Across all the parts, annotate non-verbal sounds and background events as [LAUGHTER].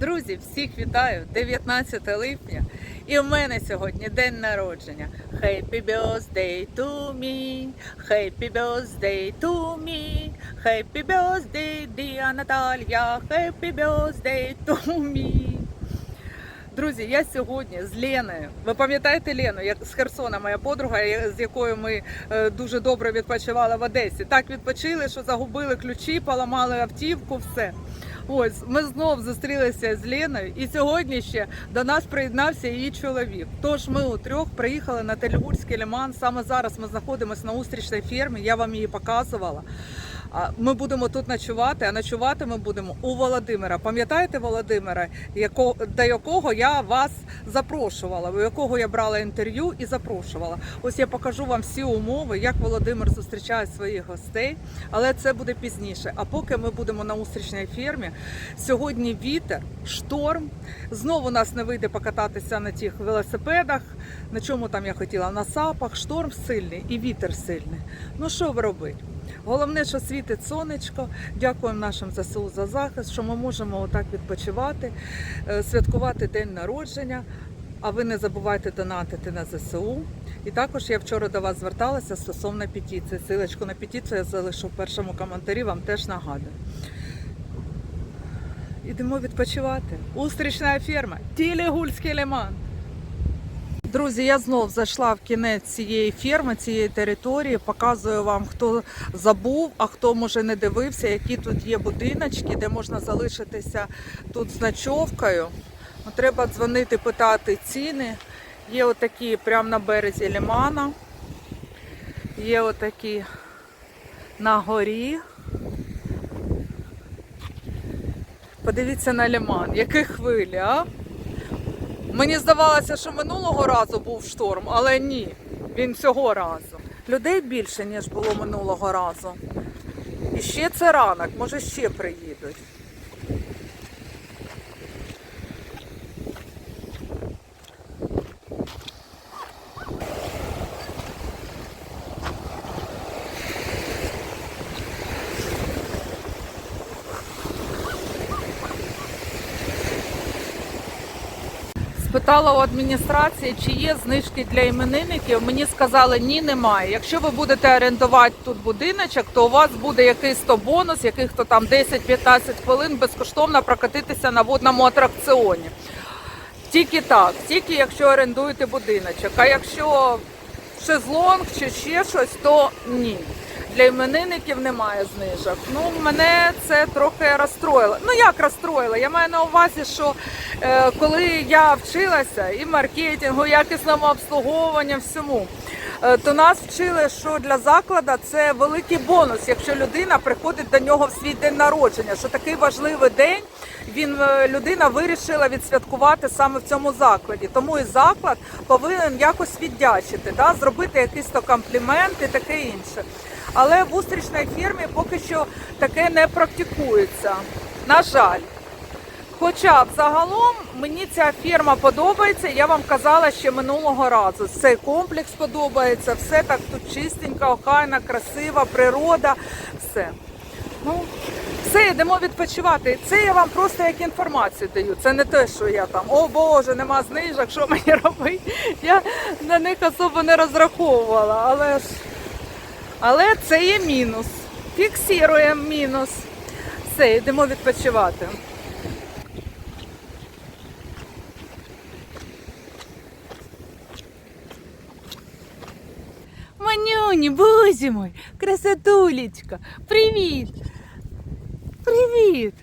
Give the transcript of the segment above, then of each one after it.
Друзі, всіх вітаю! 19 липня. І в мене сьогодні день народження. Happy birthday to me, happy birthday to me, happy birthday, dear Наталія, happy birthday to me. Друзі, я сьогодні з Леною. Ви пам'ятаєте Лену, як з Херсона, моя подруга, з якою ми е, дуже добре відпочивали в Одесі. Так відпочили, що загубили ключі, поламали автівку, все. Ось ми знов зустрілися з Леною, і сьогодні ще до нас приєднався її чоловік. Тож ми у трьох приїхали на Тельгурський лиман. Саме зараз ми знаходимося на устрічній фермі. Я вам її показувала. Ми будемо тут ночувати, а ночувати ми будемо у Володимира. Пам'ятаєте Володимира, яко- до якого я вас запрошувала, у якого я брала інтерв'ю і запрошувала. Ось я покажу вам всі умови, як Володимир зустрічає своїх гостей, але це буде пізніше. А поки ми будемо на устрічній фермі, сьогодні вітер, шторм. Знову нас не вийде покататися на тих велосипедах. На чому там я хотіла? На сапах, шторм сильний і вітер сильний. Ну що ви робити? Головне, що світить сонечко. Дякуємо нашим ЗСУ за захист, що ми можемо отак відпочивати, е, святкувати день народження. А ви не забувайте донатити на ЗСУ. І також я вчора до вас зверталася стосовно петиції. Силочку на петицію я залишу в першому коментарі, вам теж нагадую. Ідемо відпочивати. Устрічна ферма, Тілегульський лиман. Друзі, я знов зайшла в кінець цієї ферми, цієї території. Показую вам, хто забув, а хто може не дивився, які тут є будиночки, де можна залишитися тут з ночовкою. Ну, Треба дзвонити, питати ціни. Є отакі прямо на березі лимана. Є отакі на горі. Подивіться на лиман, які хвилі, а? Мені здавалося, що минулого разу був шторм, але ні, він цього разу. Людей більше, ніж було минулого разу. І ще це ранок, може ще приїдуть. Спитала у адміністрації, чи є знижки для іменинників. Мені сказали, ні, немає. Якщо ви будете орендувати тут будиночок, то у вас буде якийсь то бонус, яких то там 10-15 хвилин безкоштовно прокатитися на водному атракціоні. Тільки так, тільки якщо орендуєте будиночок. А якщо шезлонг чи ще щось, то ні. Для іменинників немає знижок. Ну, мене це трохи розстроїло. Ну як розстроїло? Я маю на увазі, що е, коли я вчилася і маркетингу, і якісному обслуговуванню, всьому, е, то нас вчили, що для закладу це великий бонус, якщо людина приходить до нього в свій день народження, що такий важливий день він е, людина вирішила відсвяткувати саме в цьому закладі. Тому і заклад повинен якось віддячити, да? зробити якийсь то комплімент і таке інше. Але в устрічній фірмі поки що таке не практикується. На жаль. Хоча загалом мені ця фірма подобається. Я вам казала ще минулого разу. Цей комплекс подобається, все так тут чистенько, охайна, красива, природа, все. Ну, все, йдемо відпочивати. Це я вам просто як інформацію даю. Це не те, що я там, о Боже, нема знижок, що мені робити. Я на них особо не розраховувала, але ж. Але це є мінус. Фіксуємо мінус. Все, йдемо відпочивати. Манюні, бузі мой, красотулечка, привіт! Привіт!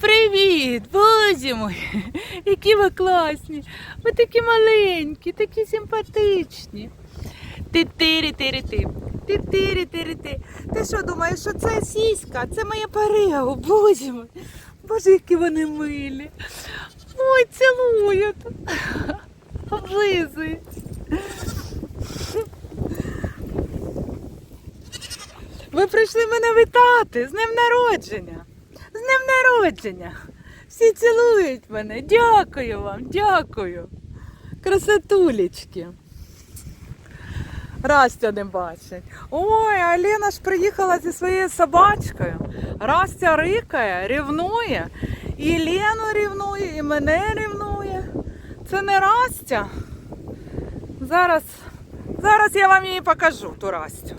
Привіт, бузі мой! [LAUGHS] Які ви класні! Ви такі маленькі, такі симпатичні. Ти тири тири ти що думаєш, що це сіська? Це моя парео, бузі мой! Боже, які вони милі! Ой, цілують! Облизують! Ви прийшли мене вітати з днем народження. З днем народження. Всі цілують мене. Дякую вам, дякую. Красотулечки. Растя не бачить. Ой, а Лена ж приїхала зі своєю собачкою. Растя рикає, рівнує. І Лену рівнує, і мене рівнує. Це не Растя. Зараз, зараз я вам її покажу, ту Растю.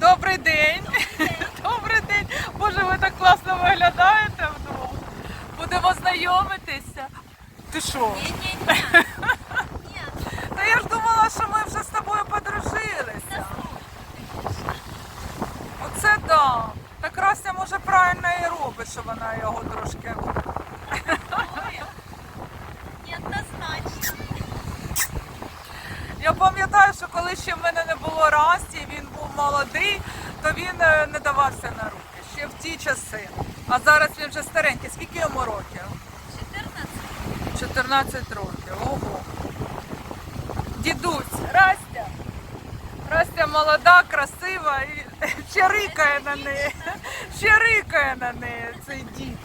Добрий день. [LAUGHS] Добрий день. Боже, ви так класно виглядаєте вдвох. Будемо знайомитися. Ти що? Ні-ні-ні. Та я ж думала, що ми вже з тобою подружилися. Оце да. Так Растя може правильно і робить, що вона його трошки. Неоднозначно. Я пам'ятаю, що коли ще в мене не було Расті, він був молодий, то він е, не давався на руки ще в ті часи. А зараз він вже старенький. Скільки йому років? 14. 14 років. Ого. Дідусь, Растя. Растя молода, красива і ще рикає на неї. Ще рикає на неї цей дід.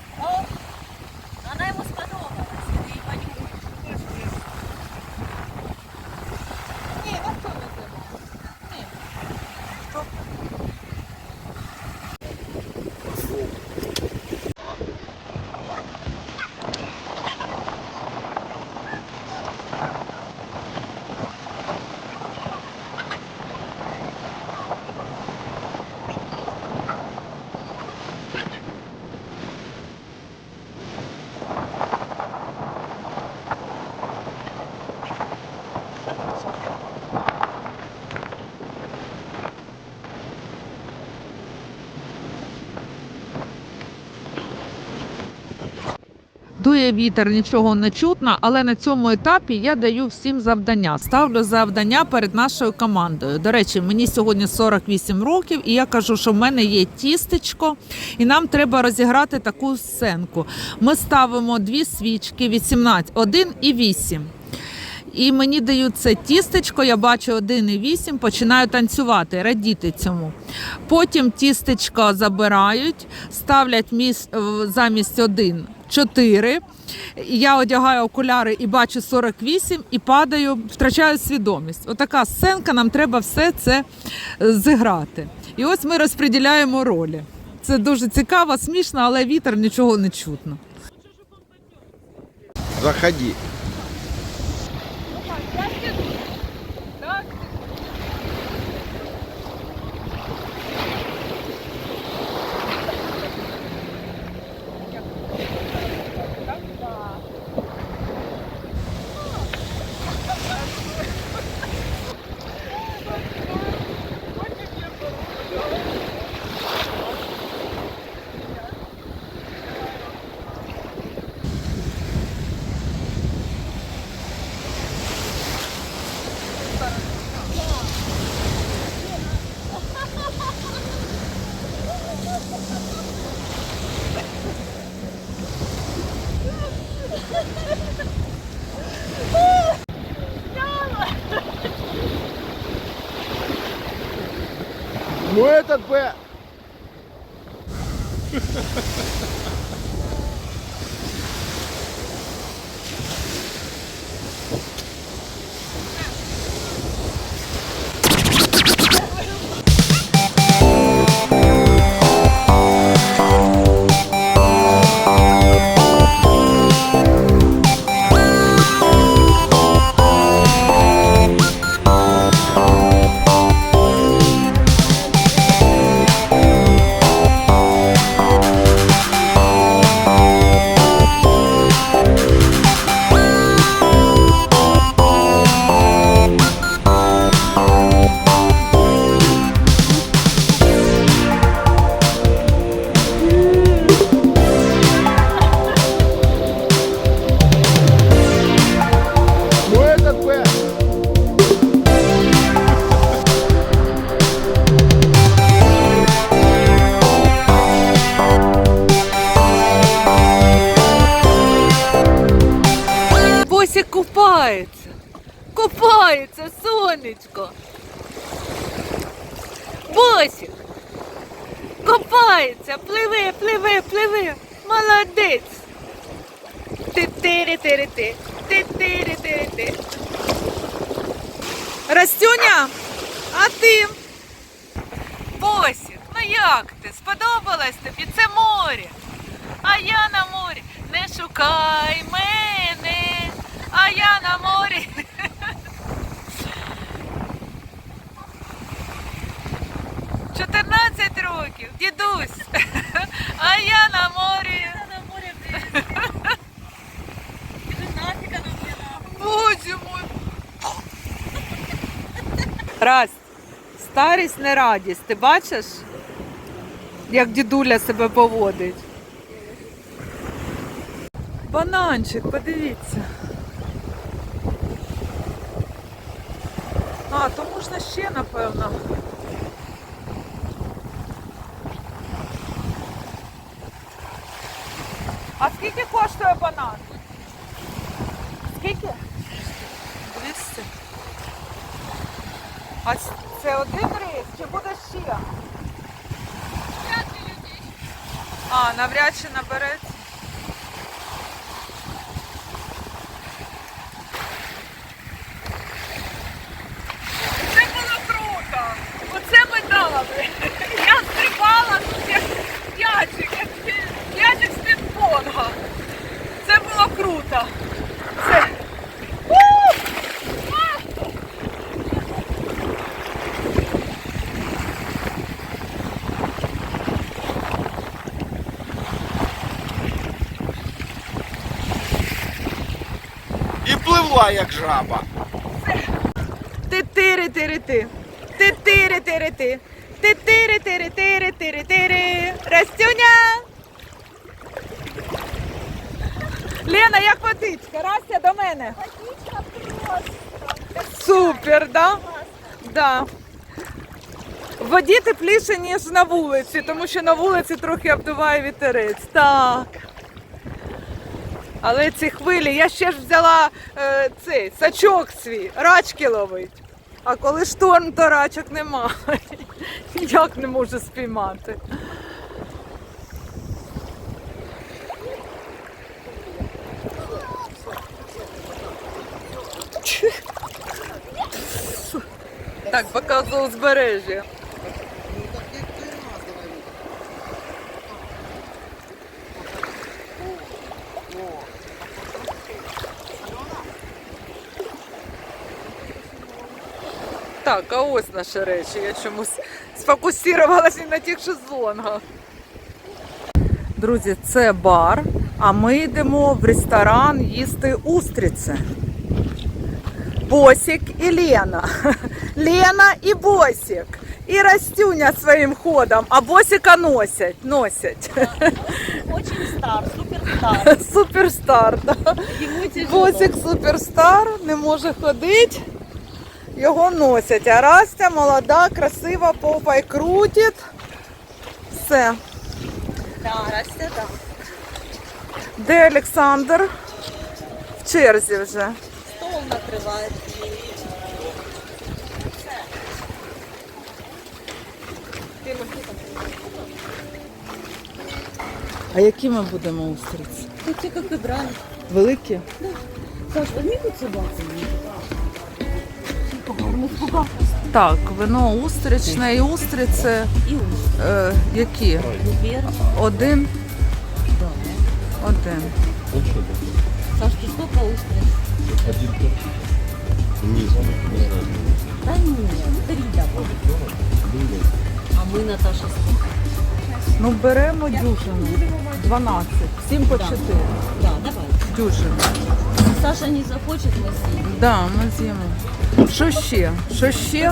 Дує вітер, нічого не чутно, але на цьому етапі я даю всім завдання. Ставлю завдання перед нашою командою. До речі, мені сьогодні 48 років, і я кажу, що в мене є тістечко, і нам треба розіграти таку сценку. Ми ставимо дві свічки: 18, 1 і 8. І мені дають це тістечко, я бачу 1,8, починаю танцювати, радіти цьому. Потім тістечко забирають, ставлять міс, замість 1 4. Я одягаю окуляри і бачу 48 і падаю, втрачаю свідомість. Отака сценка, нам треба все це е, зіграти. І ось ми розподіляємо ролі. Це дуже цікаво, смішно, але вітер нічого не чутно. Заходи. Ну купається. Купається, сонечко. Босик. Купається, пливе, пливе, пливе. Молодець. Ти-тири-тири-ти. Ти-тири-тири-ти. Растюня, а ти? Босик. як ти? Сподобалось тобі це море? А я на морі. Не шукай мене, а я на морі. Чотирнадцять років, дідусь, а я на морі. Я на море приїхала. Кажу, нафіг оно мне надо. Боже мой. Раз. Старість не радість. Ти бачиш, як дідуля себе поводить? Бананчик, подивіться. А, то можна ще, напевно. А скільки коштує банан? Скільки? А це один рейс чи буде ще? А, навряд чи набереться. Це було круто! Оце ми! Я стрибала тут як м'ячик, як з пінг-понга. Це було круто! Це... У! І пливла, як жаба. Ти-тири-тири-ти. Ти-тири-тири-ти. Ти-тири-тири-тири-тири-тири. Растюня. Лена, як водичка? Растя до мене. Водичка просто. Супер, да? Да. В воді тепліше, ніж на вулиці, тому що на вулиці трохи обдуває вітерець. Так. Але ці хвилі, я ще ж взяла е, цей сачок свій, рачки ловить. А коли шторм, то рачок немає. [LAUGHS] Ніяк не можу спіймати. Так, показую узбережжя. Так, а ось наші речі. Я чомусь сфокусувалася на тих шезлонгах. Друзі, це бар, а ми йдемо в ресторан їсти устриці. Босик і Лена. [LAUGHS] Лена і Босик. І Растюня своїм ходом, а Босика носять. носять. Очень стар, супер стар. [LAUGHS] Суперстар. Да. Ему. Босик суперстар, не може ходити. Його носять. А Растя молода, красива, попа й крутить. Все. Да, Растя, да. Де Олександр? В черзі вже. Стол накрывает. А які ми будемо устриці? Такие, как и брали. Великі? Саш, возьми хоть собаку. Так, вино устричне і устриці. И ус. Е, які? Губер. Один. Да. Один. Саш, ты сколько устриц? Один только. Вниз, не знаю. Да нет, три давай. А мы, Наташа, сколько? Ну беремо дюжину. 12. 7 по 4. Да, давай. Дюжину. Саша не захочет, мы съедим. Да, ми з'їмо. Що ще? Що ще?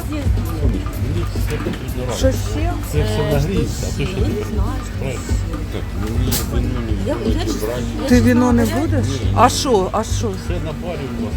Що ще? Це все нагріється, а ти що. Так, вино не брати. Ти віно не будеш? А що? А що? Все на парі у вас.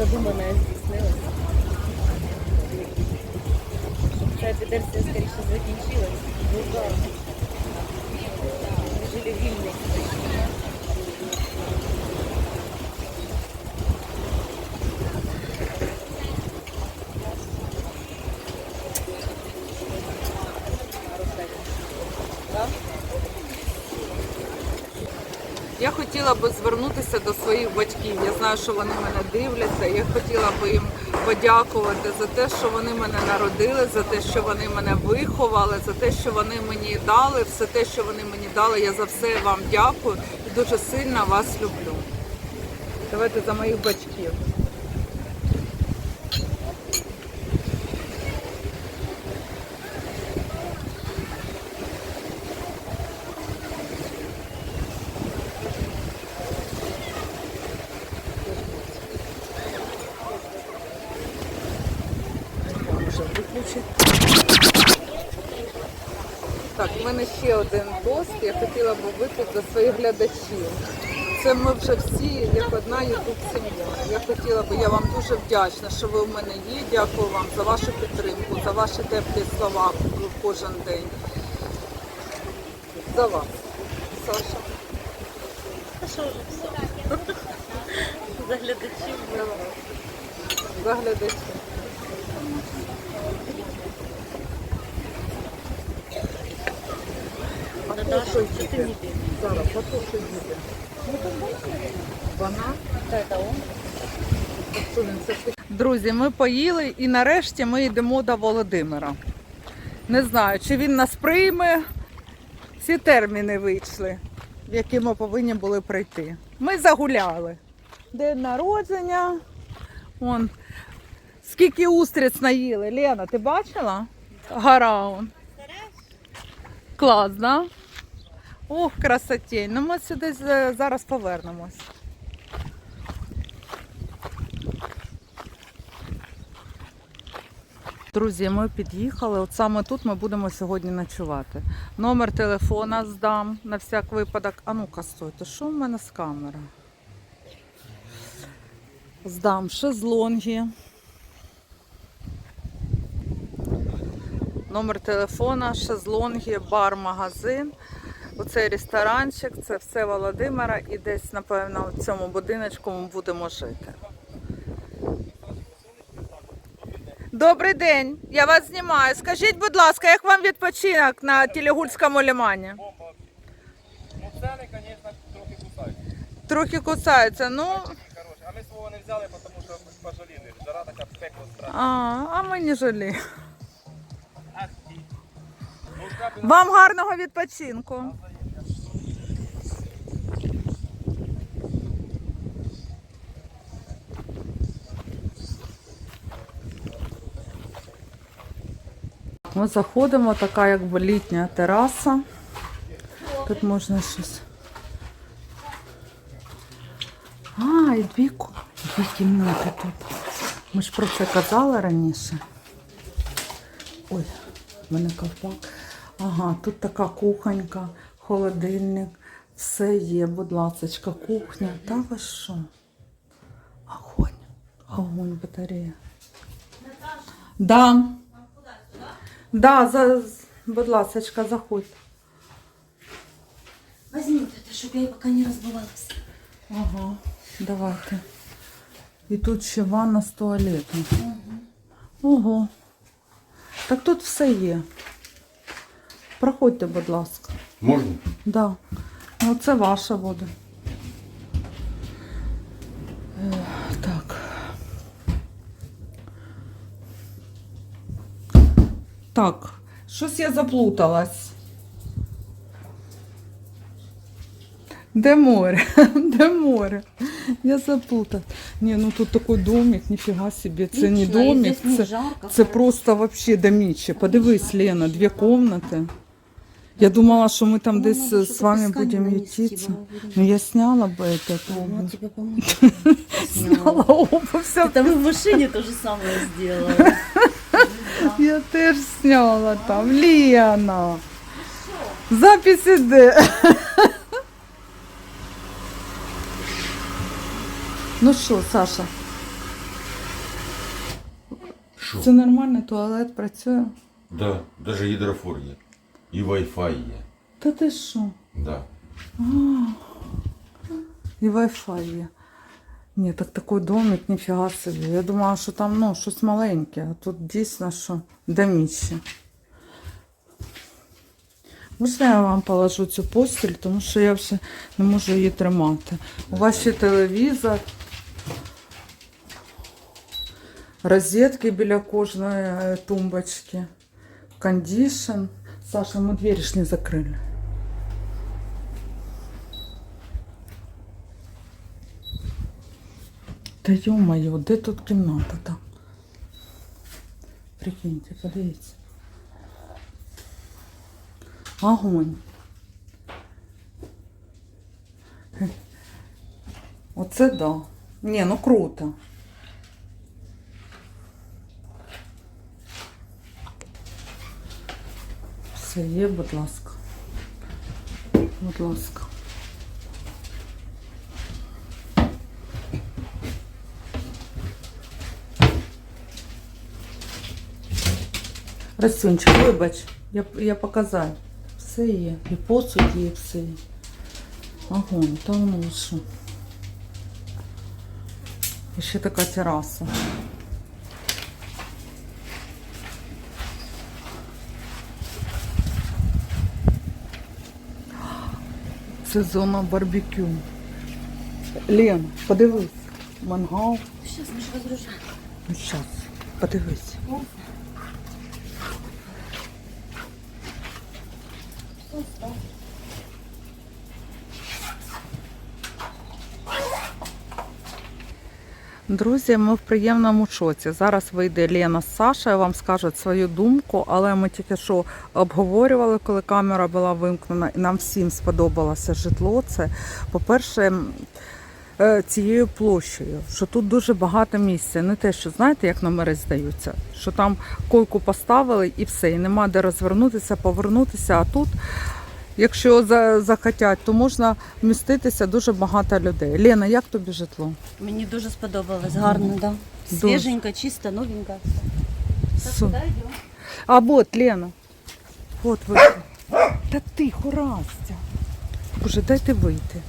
задумане здійснилося. Щоб ця підерція скоріше закінчилась. Дуже. Ми жили вільні. Я хотіла би Звернутися до своїх батьків. Я знаю, що вони мене дивляться. Я хотіла би їм подякувати за те, що вони мене народили, за те, що вони мене виховали, за те, що вони мені дали, все те, що вони мені дали. Я за все вам дякую і дуже сильно вас люблю. Давайте за моїх батьків. Так, в мене ще один пост. Я хотіла б випити за своїх глядачів. Це ми вже всі як одна ютуб сім'я. Я хотіла би, я вам дуже вдячна, що ви в мене є. Дякую вам за вашу підтримку, за ваші теплі слова кожен день. За вас, Саша. Та що вже все? За глядачів. За глядачів. Друзі, ми поїли і нарешті ми йдемо до Володимира. Не знаю, чи він нас прийме. Всі терміни вийшли, які ми повинні були прийти. Ми загуляли. День народження. Вон. Скільки устриць наїли. Лена, ти бачила? Гора. он. Клас, да? Ох, красотень. Ну ми сюди зараз повернемось. Друзі, ми під'їхали. От саме тут ми будемо сьогодні ночувати. Номер телефона здам на всяк випадок. А ну-ка, стойте, що в мене з камера? Здам шезлонги. Номер телефона, шезлонги, бар, магазин. Оцей ресторанчик, це все Володимира. І десь, напевно, в цьому будиночку ми будемо жити. Добрий день, я вас знімаю. Скажіть, будь ласка, як вам відпочинок на Тілігульському лимані? Ну, ціни, звісно, трохи кусаються. Трохи кусаються. Ну, А ми свого не взяли, тому що пожаліли. Жара така пекло страшна. а, а ми не жаліємо. Вам гарного відпочинку. Ми заходимо, така якби літня тераса. Тут можна щось. А, і дві, дві кімнати тут. Ми ж про це казали раніше. Ой, в мене ковпак. Ага, тут така кухонька, холодильник, все є, будь ласочка, кухня. Та ви що? Огонь. Огонь, батарея. Да. Да, за, будь ласочка, заходь. Возьми это, щоб я поки не розбивалася. Ага, давайте. І тут ще ванна з туалетом. Ого. Так тут все є. Проходьте, будь ласка. Можна? Да. Ну, це ваша буде. Е, так. Так, щось я заплуталась. Де море? [LAUGHS] Де море? Я заплуталась. Ні, ну тут такий домик, ніфіга собі. Це не домик, це, жарко, це просто вообще доміче. Подивись, Лена, дві комнати. Я думала, що ми там Ну, десь надо з что-то вами песками будемо нанести ютиться. было, будем. Ну я сняла бы этот Ага, обувь. тебе помочь. [LAUGHS] Сняла обувь, все. Там и в машине то же самое сделала. [LAUGHS] Я теж сняла там. Лена. Запись іде. [LAUGHS] Ну що, Саша? Що? Це нормально, туалет працює? Да, даже гідрофор є. І Wi-Fi є. Та ти що? Да. І Wi-Fi є. Ні, так такий домик, ніфіга собі. Я думала, що там ну, щось маленьке, а тут дійсно що доміще. Можна я вам положу цю постіль, тому що я вже не можу її тримати. У вас ще телевізор, розетки біля кожної е, тумбочки, кондишн. Саша, ми двері ж не закрили. Та ё-моё, де тут кімната там? Прикиньте, подивіться. Огонь. Оце да. Ні, ну круто. Все є, будь ласка. Будь ласка. Растюнчик, вибач, я, я показаю. Все є. І посуд є, і все є. Огонь, та ну що. І ще така тераса. Це зона барбекю. Лен, подивись. Мангал. Сейчас мы же разгружаем. Ну, зараз, подивись. Друзі, ми в приємному шоці. Зараз вийде Лена з Сашою, вам скажуть свою думку, але ми тільки що обговорювали, коли камера була вимкнена, і нам всім сподобалося житло. Це, по-перше, е, цією площею, що тут дуже багато місця. Не те, що знаєте, як номери здаються, що там койку поставили і все, і нема де розвернутися, повернутися. А тут, якщо за- захотять, то можна вміститися дуже багато людей. Лена, як тобі житло? Мені дуже сподобалось, гарно, да. Дуже. Свеженько, чисто, новенько. Так, Су- куда идем? А вот, Лена. Вот вийти. Та тихо, Растя. Боже, дайте вийти.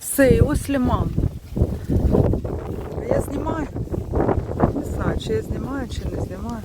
Все, і ось лиман. А я знімаю. Не знаю, чи я знімаю, чи не знімаю.